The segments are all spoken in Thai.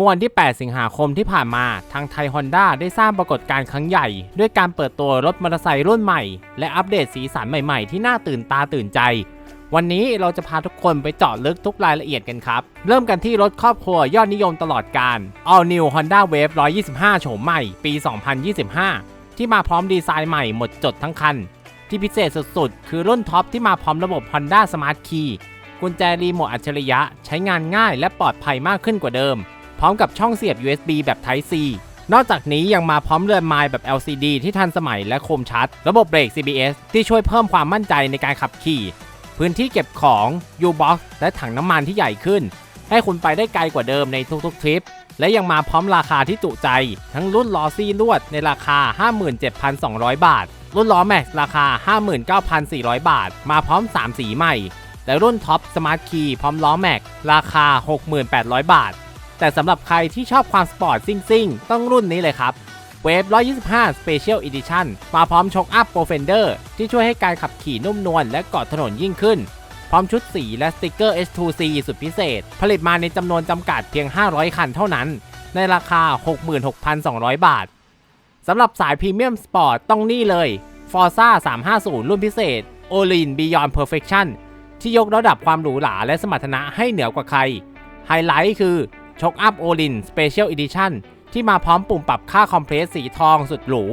มื่อวันที่ 8 สิงหาคมที่ผ่านมา ทางไทยฮอนด้าได้สร้างปรากฏการณ์ครั้งใหญ่ ด้วยการเปิดตัวรถมอเตอร์ไซค์รุ่นใหม่ และอัปเดตสีสันใหม่ๆ ที่น่าตื่นตาตื่นใจ วันนี้เราจะพาทุกคนไปเจาะลึกทุกรายละเอียดกันครับ เริ่มกันที่รถครอบครัวยอดนิยมตลอดการ All New Honda Wave 125 โฉมใหม่ ปี 2025 ที่มาพร้อมดีไซน์ใหม่หมดจดทั้งคัน ที่พิเศษสุดๆ คือรุ่นท็อปที่มาพร้อมระบบ Honda Smart Key กุญแจรีโมทอัจฉริยะใช้งานง่ายและปลอดภัยมากขึ้นกว่าเดิม พร้อมกับช่องเสียบ USB แบบ Type C นอกจากนี้ยังมาพร้อมเรือนไม้แบบ LCD ที่ทันสมัยและคมชัด ระบบเบรก CBS ที่ช่วยเพิ่มความมั่นใจในการขับขี่ พื้นที่เก็บของ U-Box และถังน้ำมันที่ใหญ่ขึ้น ให้คุณไปได้ไกลกว่าเดิมในทุกๆทริป และยังมาพร้อมราคาที่จุใจ ทั้งรุ่นล้อซี่ลวดในราคา 57,200 บาท รุ่นล้อแม็กซ์ราคา 59,400 บาท มาพร้อม 3 สีใหม่ และรุ่นท็อปสมาร์ทคีย์พร้อมล้อแม็กราคา 6,800 บาท แต่สำหรับใครที่ชอบความสปอร์ตซิ่งๆ ต้องรุ่นนี้เลยครับเวฟ125 Special Edition มาพร้อมช็อคอัพโปรเฟนเดอร์ที่ช่วยให้การขับขี่นุ่มนวลและเกาะถนนยิ่งขึ้น พร้อมชุดสีและสติกเกอร์ S2C สุดพิเศษ ผลิตมาในจำนวนจำกัดเพียง 500 คันเท่านั้น ในราคา 66,200 บาทสำหรับสายพรีเมียมสปอร์ตต้องนี่เลย Forza 350 รุ่นพิเศษ o l i n Beyond Perfection ที่ยกระดับความหรูหราและสมรรถนะให้เหนือกว่าใคร ไฮไลท์คือ ช็อคอัพโอลิน Special Edition ที่มาพร้อมปุ่มปรับค่าคอมเพรสสีทองสุดหรู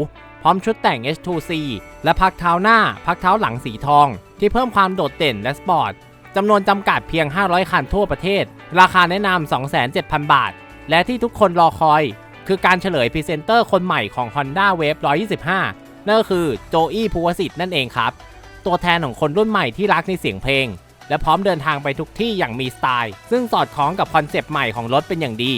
พร้อมชุดแต่ง H2C และพักเท้าหน้า พักเท้าหลังสีทอง ที่เพิ่มความโดดเด่นและสปอร์ตจำนวนจำกัดเพียง 500 คันทั่วประเทศ ราคาแนะนำ 27,000บาท และที่ทุกคนรอคอย คือการเฉลยพรีเซนเตอร์คนใหม่ของ Honda Wave 125 นั่นก็คือโจอี้ภูวสิทธิ์นั่นเองครับ ตัวแทนของคนรุ่นใหม่ที่รักในเสียงเพลง และพร้อมเดินทางไปทุกที่อย่างมีสไตล์ ซึ่งสอดคล้องกับคอนเซปต์ใหม่ของรถเป็นอย่างดี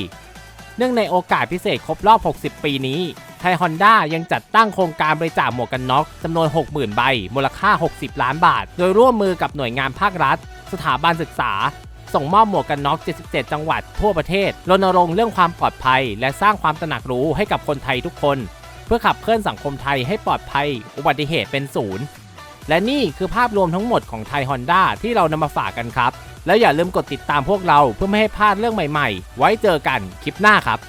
เนื่องในโอกาสพิเศษครบรอบ 60 ปีนี้ ไทยฮอนด้ายังจัดตั้งโครงการบริจาคหมวกกันน็อกจำนวน 60,000 ใบ มูลค่า 60 ล้านบาท โดยร่วมมือกับหน่วยงานภาครัฐ สถาบันศึกษา ส่งมอบหมวกกันน็อก 77 จังหวัด ทั่วประเทศ รณรงค์เรื่องความปลอดภัย และสร้างความตระหนักรู้ให้กับคนไทยทุกคน เพื่อขับเคลื่อนสังคมไทยให้ปลอดภัย อุบัติเหตุเป็นศูนย์ และนี่คือภาพรวมทั้งหมดของไทยฮอนด้าที่เรานำมาฝากกันครับ แล้วอย่าลืมกดติดตามพวกเราเพื่อไม่ให้พลาดเรื่องใหม่ๆ ไว้เจอกันคลิปหน้าครับ